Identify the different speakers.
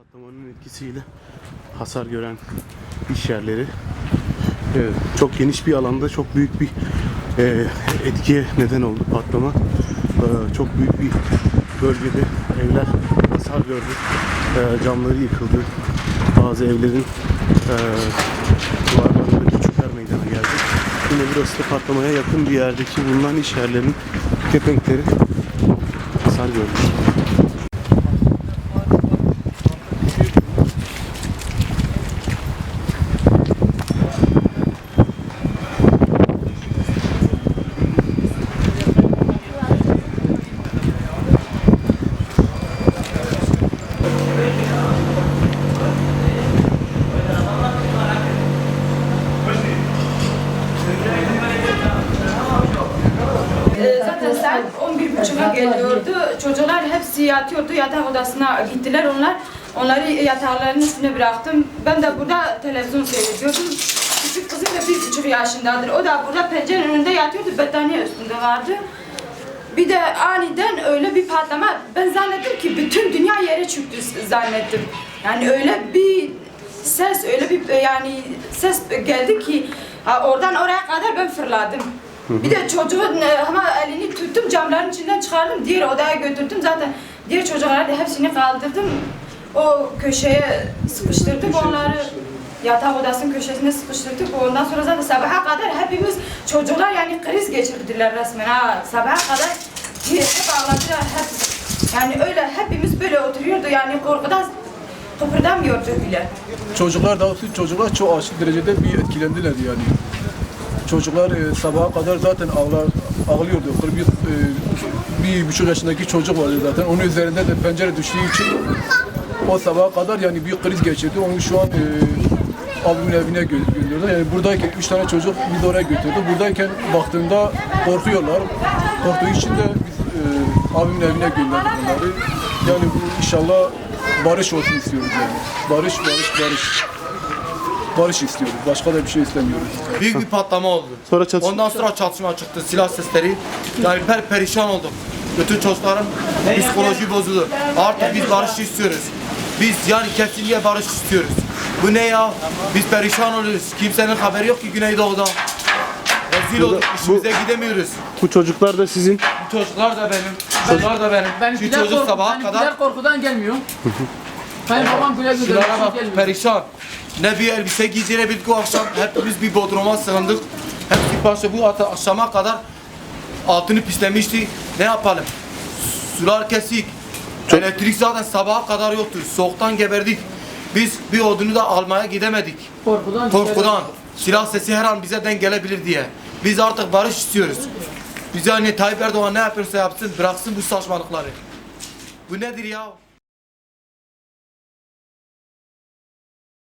Speaker 1: Patlamanın etkisiyle hasar gören iş yerleri evet, çok geniş bir alanda çok büyük bir e, etkiye neden oldu patlama. E, çok büyük bir bölgede evler hasar gördü. E, camları yıkıldı. Bazı evlerin e, duvarlarında küçükler meydana geldi. Yine burası da patlamaya yakın bir yerdeki bulunan iş yerlerinin kepenkleri hasar görmüş.
Speaker 2: Ee, Zaten saat 11.30'a geliyordu. Çocuklar hepsi yatıyordu. Yatak odasına gittiler onlar. Onları yataklarının üstüne bıraktım. Ben de burada televizyon seyrediyordum. Küçük kızım da bir buçuk yaşındadır. O da burada pencerenin önünde yatıyordu. Battaniye üstünde vardı. Bir de aniden öyle bir patlama. Ben zannettim ki bütün dünya yere çöktü zannettim. Yani öyle bir ses, öyle bir yani ses geldi ki oradan oraya kadar ben fırladım. Bir de çocuğun e, ama elini tuttum camların içinden çıkardım. Diğer odaya götürdüm. Zaten diğer çocukları da hepsini kaldırdım. O köşeye sıkıştırdık onları. yatak odasının köşesine sıkıştırdık. Ondan sonra zaten sabaha kadar hepimiz çocuklar yani kriz geçirdiler resmen ha. Sabaha kadar hep ağladılar hep. Yani öyle hepimiz böyle oturuyordu. Yani korkudan kıpırdamıyordu bile.
Speaker 3: Çocuklar da çocuklar çok aşırı derecede bir etkilendiler yani. Çocuklar e, sabaha kadar zaten ağlar, ağlıyordu. Bir, e, bir buçuk yaşındaki çocuk vardı zaten. Onun üzerinde de pencere düştüğü için o sabaha kadar yani bir kriz geçirdi. Onu şu an e, abimin evine gö- gönderiyorlar. Yani buradayken üç tane çocuk biz oraya götürdü. Buradayken baktığında korkuyorlar. Korktuğu için de biz e, abimin evine gönderdik bunları. Yani bu inşallah barış olsun istiyoruz yani. Barış, barış, barış. Barış istiyoruz. Başka da bir şey istemiyoruz.
Speaker 4: Büyük bir patlama oldu.
Speaker 1: Sonra çatışma-
Speaker 4: Ondan sonra çatışma çıktı, silah sesleri. Yani per perişan olduk. Bütün çocukların psikoloji bozuldu. Artık biz barış istiyoruz. Biz yani kesinlikle barış istiyoruz. Bu ne ya? Biz perişan oluyoruz. Kimsenin haberi yok ki Güneydoğu'da. Rezil olduk,
Speaker 1: bu-
Speaker 4: işimize gidemiyoruz.
Speaker 1: Bu çocuklar da sizin
Speaker 4: Bu çocuklar da benim, çocuklar da benim. Şu
Speaker 5: Benimkiler,
Speaker 4: çocuk
Speaker 5: korku,
Speaker 4: sabaha
Speaker 5: benimkiler
Speaker 4: kadar
Speaker 5: korkudan gelmiyor. Benim babam güle güle
Speaker 4: Şunlara bak
Speaker 5: gelmiyor.
Speaker 4: perişan. Ne bir elbise giydirebildik o akşam. Hepimiz bir bodruma sığındık. Hepsi parça bu ata- akşama kadar altını pislemişti. Ne yapalım? Sular kesik. Elektrik zaten sabaha kadar yoktu. Soğuktan geberdik. Biz bir odunu da almaya gidemedik.
Speaker 5: Korkudan.
Speaker 4: Korkudan. Silah sesi her an bize denk gelebilir diye. Biz artık barış istiyoruz. Biz yani Tayyip Erdoğan ne yapıyorsa yapsın bıraksın bu saçmalıkları. Bu nedir ya?